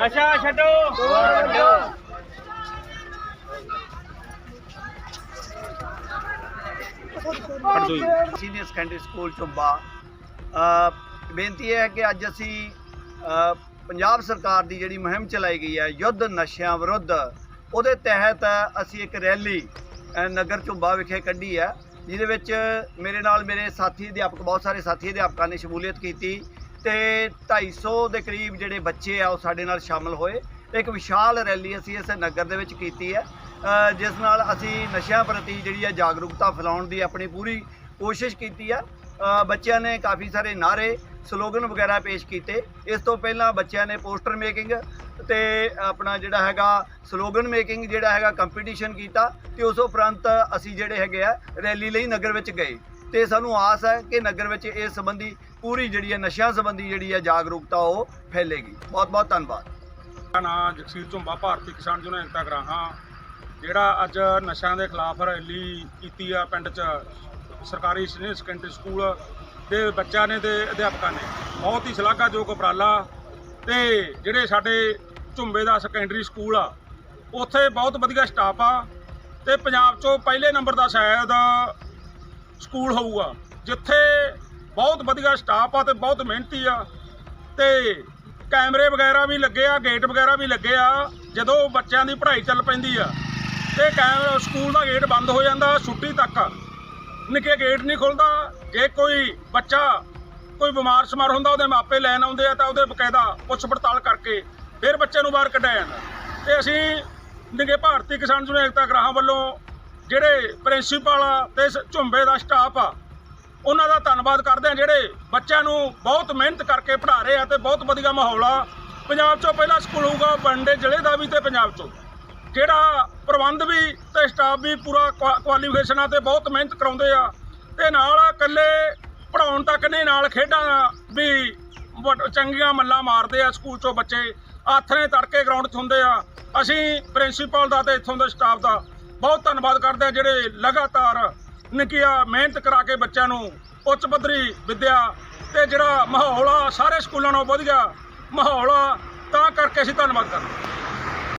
ਨਸ਼ਾ ਛੱਡੋ। Senior secondary school ਚੁੰਬਾ ਬੇਨਤੀ ਇਹ ਹੈ ਕਿ ਅੱਜ ਅਸੀਂ ਪੰਜਾਬ ਸਰਕਾਰ ਦੀ ਜਿਹੜੀ ਮੁਹਿੰਮ ਚਲਾਈ ਗਈ ਹੈ, ਯੁੱਧ ਨਸ਼ਿਆਂ ਵਿਰੁੱਧ, ਉਹਦੇ ਤਹਿਤ ਅਸੀਂ ਇੱਕ ਰੈਲੀ ਨਗਰ ਚੁੰਬਾ ਵਿਖੇ ਕੱਢੀ ਹੈ, ਜਿਹਦੇ ਵਿੱਚ ਮੇਰੇ ਨਾਲ ਮੇਰੇ ਸਾਥੀ ਅਧਿਆਪਕ, ਬਹੁਤ ਸਾਰੇ ਸਾਥੀ ਅਧਿਆਪਕਾਂ ਨੇ ਸ਼ਮੂਲੀਅਤ ਕੀਤੀ। ਤੇ 250 ਦੇ ਕਰੀਬ ਜਿਹੜੇ ਬੱਚੇ ਆ ਉਹ ਸਾਡੇ ਨਾਲ ਸ਼ਾਮਲ ਹੋਏ। ਇੱਕ ਵਿਸ਼ਾਲ ਰੈਲੀ ਅਸੀਂ ਇਸ ਨਗਰ ਦੇ ਵਿੱਚ ਕੀਤੀ ਹੈ। ਜਿਸ ਨਾਲ ਅਸੀਂ ਨਸ਼ਿਆਂ ਪ੍ਰਤੀ ਜਿਹੜੀ ਹੈ ਜਾਗਰੂਕਤਾ ਫੈਲਾਉਣ ਦੀ ਆਪਣੀ ਪੂਰੀ ਕੋਸ਼ਿਸ਼ ਕੀਤੀ ਹੈ ਬੱਚਿਆਂ ਨੇ ਕਾਫੀ ਸਾਰੇ ਨਾਰੇ ਸਲੋਗਨ ਵਗੈਰਾ ਪੇਸ਼ ਕੀਤੇ। ਇਸ ਤੋਂ ਪਹਿਲਾਂ ਬੱਚਿਆਂ ਨੇ ਪੋਸਟਰ ਮੇਕਿੰਗ ਤੇ ਆਪਣਾ ਜਿਹੜਾ ਹੈਗਾ ਸਲੋਗਨ ਮੇਕਿੰਗ ਜਿਹੜਾ ਹੈਗਾ ਕੰਪੀਟੀਸ਼ਨ ਕੀਤਾ ਤੇ ਉਸ ਉਪਰੰਤ ਅਸੀਂ ਜਿਹੜੇ ਹੈਗੇ ਆ ਰੈਲੀ ਲਈ ਨਗਰ ਵਿੱਚ ਗਏ। ਤੇ ਸਾਨੂੰ ਆਸ ਹੈ ਕਿ ਨਗਰ ਵਿੱਚ ਇਸ ਸੰਬੰਧੀ ਪੂਰੀ ਜਿਹੜੀ ਹੈ ਨਸ਼ਿਆਂ ਸੰਬੰਧੀ ਜਿਹੜੀ ਹੈ ਜਾਗਰੂਕਤਾ ਉਹ ਫੈਲੇਗੀ। ਬਹੁਤ ਬਹੁਤ ਧੰਨਵਾਦ। ਮੇਰਾ ਨਾਂ ਜਗਸੀਰ ਝੁੰਬਾ, ਭਾਰਤੀ ਕਿਸਾਨ ਯੂਨੀਅਨ ਏਕਤਾ ਗਰਾਹਾਂ। ਜਿਹੜਾ ਅੱਜ ਨਸ਼ਿਆਂ ਦੇ ਖਿਲਾਫ ਰੈਲੀ ਕੀਤੀ ਆ ਪਿੰਡ 'ਚ, ਸਰਕਾਰੀ ਸੀਨੀਅਰ ਸੈਕੰਡਰੀ ਸਕੂਲ ਦੇ ਬੱਚਿਆਂ ਨੇ ਤੇ ਅਧਿਆਪਕਾਂ ਨੇ। ਬਹੁਤ ਹੀ ਸ਼ਲਾਘਾਯੋਗ ਉਪਰਾਲਾ ਤੇ ਜਿਹੜੇ ਸਾਡੇ ਝੁੰਬੇ ਦਾ ਸੈਕੰਡਰੀ ਸਕੂਲ ਆ, ਉੱਥੇ ਬਹੁਤ ਵਧੀਆ ਸਟਾਫ ਆ ਤੇ ਪੰਜਾਬ 'ਚੋਂ ਪਹਿਲੇ ਨੰਬਰ ਦਾ ਸ਼ਾਇਦ ਸਕੂਲ ਹੋਊਗਾ, ਜਿੱਥੇ ਬਹੁਤ ਵਧੀਆ ਸਟਾਫ ਆ ਤੇ ਬਹੁਤ ਮਿਹਨਤੀ ਆ। ਤੇ ਕੈਮਰੇ ਵਗੈਰਾ ਵੀ ਲੱਗੇ ਆ ਗੇਟ ਵਗੈਰਾ ਵੀ ਲੱਗੇ ਆ, ਜਦੋਂ ਬੱਚਿਆਂ ਦੀ ਪੜ੍ਹਾਈ ਚੱਲ ਪੈਂਦੀ ਆ। ਤੇ ਕੈਮਰਾ ਸਕੂਲ ਦਾ ਗੇਟ ਬੰਦ ਹੋ ਜਾਂਦਾ ਛੁੱਟੀ ਤੱਕ। ਨਿੱਕੇ ਗੇਟ ਨਹੀਂ ਖੁੱਲਦਾ, ਜੇ ਕੋਈ ਬੱਚਾ ਕੋਈ ਬਿਮਾਰ ਸ਼ਮਾਰ ਹੁੰਦਾ, ਉਹਦੇ ਮਾਪੇ ਲੈਣ ਆਉਂਦੇ ਆ ਤਾਂ ਉਹਦੇ ਬਕਾਇਦਾ ਪੁੱਛ ਪੜਤਾਲ ਕਰਕੇ ਫਿਰ ਬੱਚੇ ਨੂੰ ਬਾਹਰ ਕੱਢਿਆ ਜਾਂਦਾ। ਤੇ ਅਸੀਂ ਨਿੱਕੇ ਭਾਰਤੀ ਕਿਸਾਨ ਯੂਨੀਅਨ ਏਕਤਾ ਗ੍ਰਾਹਾਂ ਵੱਲੋਂ ਜਿਹੜੇ ਪ੍ਰਿੰਸੀਪਲ ਆ ਤੇ ਇਸ ਝੁੰਬੇ ਦਾ ਸਟਾਫ ਆ ਉਹਨਾਂ ਦਾ ਧੰਨਵਾਦ ਕਰਦੇ ਆ ਜਿਹੜੇ ਬੱਚਿਆਂ ਨੂੰ ਬਹੁਤ ਮਿਹਨਤ ਕਰਕੇ ਪੜ੍ਹਾ ਰਹੇ ਆ ਤੇ ਬਹੁਤ ਵਧੀਆ ਮਾਹੌਲ ਆ। ਪੰਜਾਬ 'ਚੋਂ ਪਹਿਲਾ ਸਕੂਲ ਹੋਊਗਾ ਬੰਡੇ ਜ਼ਿਲ੍ਹੇ ਦਾ ਵੀ ਤੇ ਪੰਜਾਬ 'ਚੋਂ। ਜਿਹੜਾ ਪ੍ਰਬੰਧ ਵੀ ਤੇ ਸਟਾਫ ਵੀ ਪੂਰਾ ਕੁਆਲੀਫਿਕੇਸ਼ਨ ਆ ਤੇ ਬਹੁਤ ਮਿਹਨਤ ਕਰਾਉਂਦੇ ਆ। ਤੇ ਨਾਲ ਇਕੱਲੇ ਪੜਾਉਣ ਤੱਕ ਨਹੀਂ, ਨਾਲ ਖੇਡਾਂ ਵੀ ਵੱਡ- ਚੰਗੀਆਂ ਮੱਲਾਂ ਮਾਰਦੇ ਆ ਸਕੂਲ 'ਚੋਂ ਬੱਚੇ। ਆਥਰੇ ਤੜਕੇ ਗਰਾਊਂਡ 'ਚ ਹੁੰਦੇ ਆ। ਅਸੀਂ ਪ੍ਰਿੰਸੀਪਲ ਦਾ ਤੇ ਇੱਥੋਂ ਦੇ ਸਟਾਫ ਦਾ ਬਹੁਤ ਧੰਨਵਾਦ ਕਰਦੇ ਆ ਜਿਹੜੇ ਲਗਾਤਾਰ ਨਿੱਕੀਆਂ ਮਿਹਨਤ ਕਰਾ ਕੇ ਬੱਚਿਆਂ ਨੂੰ ਉੱਚ ਪੱਧਰੀ ਵਿੱਦਿਆ ਤੇ ਜਿਹੜਾ ਮਾਹੌਲ ਆ, ਸਾਰੇ ਸਕੂਲਾਂ ਨਾਲੋਂ ਵਧੀਆ ਮਾਹੌਲ ਆ, ਤਾਂ ਕਰਕੇ ਅਸੀਂ ਧੰਨਵਾਦ ਕਰਦੇ